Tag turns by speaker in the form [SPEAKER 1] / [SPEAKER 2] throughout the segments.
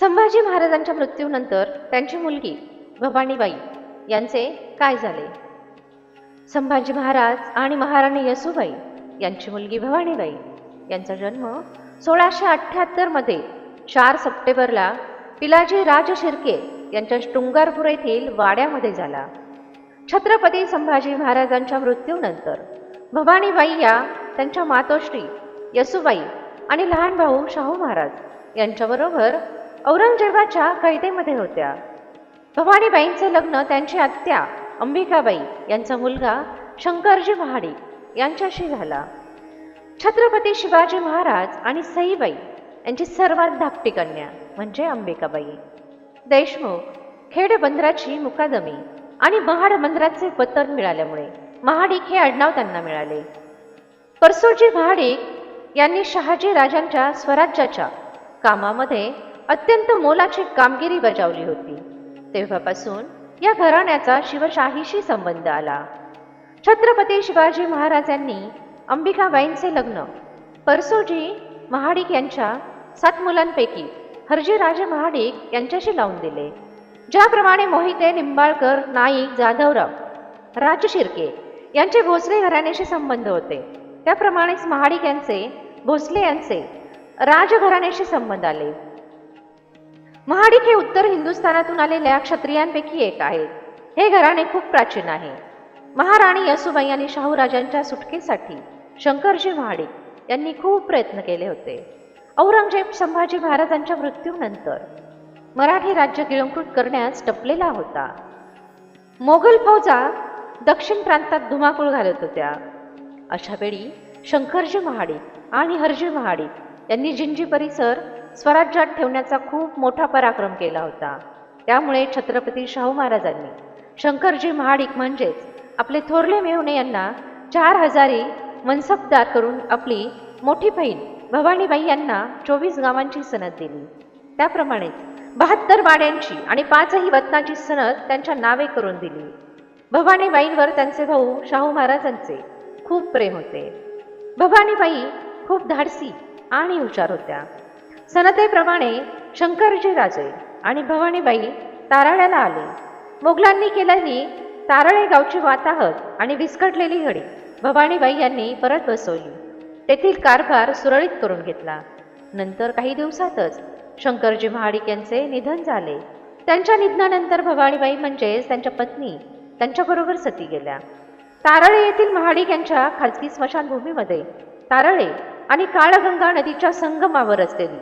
[SPEAKER 1] संभाजी महाराजांच्या मृत्यूनंतर त्यांची मुलगी भवानीबाई यांचे काय झाले? संभाजी महाराज आणि महाराणी यसुबाई यांची मुलगी भवानीबाई यांचा जन्म सोळाशे अठ्ठ्याहत्तरमध्ये चार सप्टेंबरला पिलाजी राज शिर्के यांच्या शृंगारपूर येथील वाड्यामध्ये झाला. छत्रपती संभाजी महाराजांच्या मृत्यूनंतर भवानीबाई या त्यांच्या मातोश्री यसुबाई आणि लहान भाऊ शाहू महाराज यांच्याबरोबर औरंगजेबाच्या कैदेमध्ये होत्या. भवानीबाईंचं लग्न त्यांची आत्या अंबिकाबाई यांचा मुलगा शंकरजी महाडिक यांच्याशी झाला. छत्रपती शिवाजी महाराज आणि सईबाई यांची सर्वात धाकटी कन्या म्हणजे अंबिकाबाई. देशमुख खेड बंदराची मुकादमी आणि महाड बंदराचे पतन मिळाल्यामुळे महाडिक हे आडनाव त्यांना मिळाले. परसोजी महाडिक यांनी शहाजी राजांच्या स्वराज्याच्या कामामध्ये अत्यंत मोलाची कामगिरी बजावली होती. तेव्हापासून या घराण्याचा शिवशाहीशी संबंध आला. छत्रपती शिवाजी महाराजांनी अंबिकाबाईंचे लग्न परसोजी महाडिक यांच्या सात मुलांपैकी हरजीराजे महाडिक यांच्याशी लावून दिले. ज्याप्रमाणे मोहिते निंबाळकर नाईक जाधवराव राज शिर्के यांचे भोसले घराण्याशी संबंध होते. त्याप्रमाणेच महाडिक यांचे भोसले यांचे राजघराण्याशी संबंध आले. महाडिक हे उत्तर हिंदुस्थानातून आलेल्या क्षत्रियांपैकी एक आहे. हे घराणे खूप प्राचीन आहे. महाराणी यसुबाई आणि शाहूराजांच्या सुटकेसाठी शंकरजी महाडिक यांनी खूप प्रयत्न केले होते. औरंगजेब संभाजी महाराजांच्या मृत्यूनंतर मराठी राज्य गिळंकृत करण्यास टपलेला होता. मोगल फौजा दक्षिण प्रांतात धुमाकूळ घालत होत्या. अशा वेळी शंकरजी महाडिक आणि हरजी महाडिक यांनी जिंजी परिसर स्वराज्यात ठेवण्याचा खूप मोठा पराक्रम केला होता. त्यामुळे छत्रपती शाहू महाराजांनी शंकरजी महाडिक म्हणजेच आपले थोरले मेहुणे यांना चार हजारी मनसबदार करून आपली मोठी बहीण भवानीबाई यांना चोवीस गावांची सनद दिली. त्याप्रमाणेच बहात्तर वाड्यांची आणि पाचही वतनाची सनद त्यांच्या नावे करून दिली. भवानीबाईंवर त्यांचे भाऊ शाहू महाराजांचे खूप प्रेम होते. भवानीबाई खूप धाडसी आणि हुशार होत्या. सनतेप्रमाणे शंकरजी राजे आणि भवानीबाई ताराळ्याला आले. मोगलांनी केलेली तारळे गावची वाताहत आणि विस्कटलेली घडी भवानीबाई यांनी परत बसवली. तेथील कारभार सुरळीत करून घेतला. नंतर काही दिवसातच शंकरजी महाडिक यांचे निधन झाले. त्यांच्या निधनानंतर भवानीबाई म्हणजेच त्यांच्या पत्नी त्यांच्याबरोबर सती गेल्या. तारळे येथील महाडिक यांच्या खाजगी स्मशानभूमीमध्ये तारळे आणि काळगंगा नदीच्या संगमावर असलेली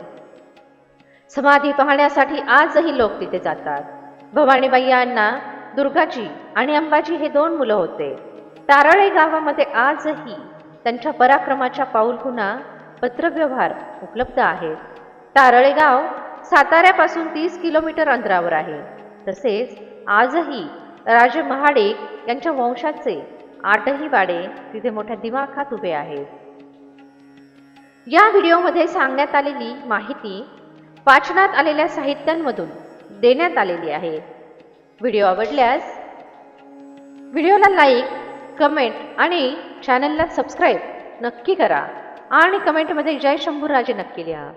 [SPEAKER 1] समाधी पाहण्यासाठी आजही लोक तिथे जातात. भवानीबाई यांना दुर्गाजी आणि अंबाजी हे दोन मुलं होते. तारळे गावामध्ये आजही त्यांच्या पराक्रमाच्या पाऊलखुणा पत्रव्यवहार उपलब्ध आहेत. तारळे गाव साताऱ्यापासून तीस किलोमीटर अंतरावर आहे. तसेच आजही राजे महाडिक यांच्या वंशाचे आठही वाडे तिथे मोठ्या दिमाखात उभे आहेत. या व्हिडिओमध्ये सांगण्यात आलेली माहिती वाचनात आलेल्या साहित्यांमधून देण्यात आलेली आहे. व्हिडिओ आवडल्यास व्हिडिओला लाईक कमेंट आणि चॅनलला सबस्क्राईब नक्की करा आणि कमेंटमध्ये जय शंभूराजे नक्की लिहा.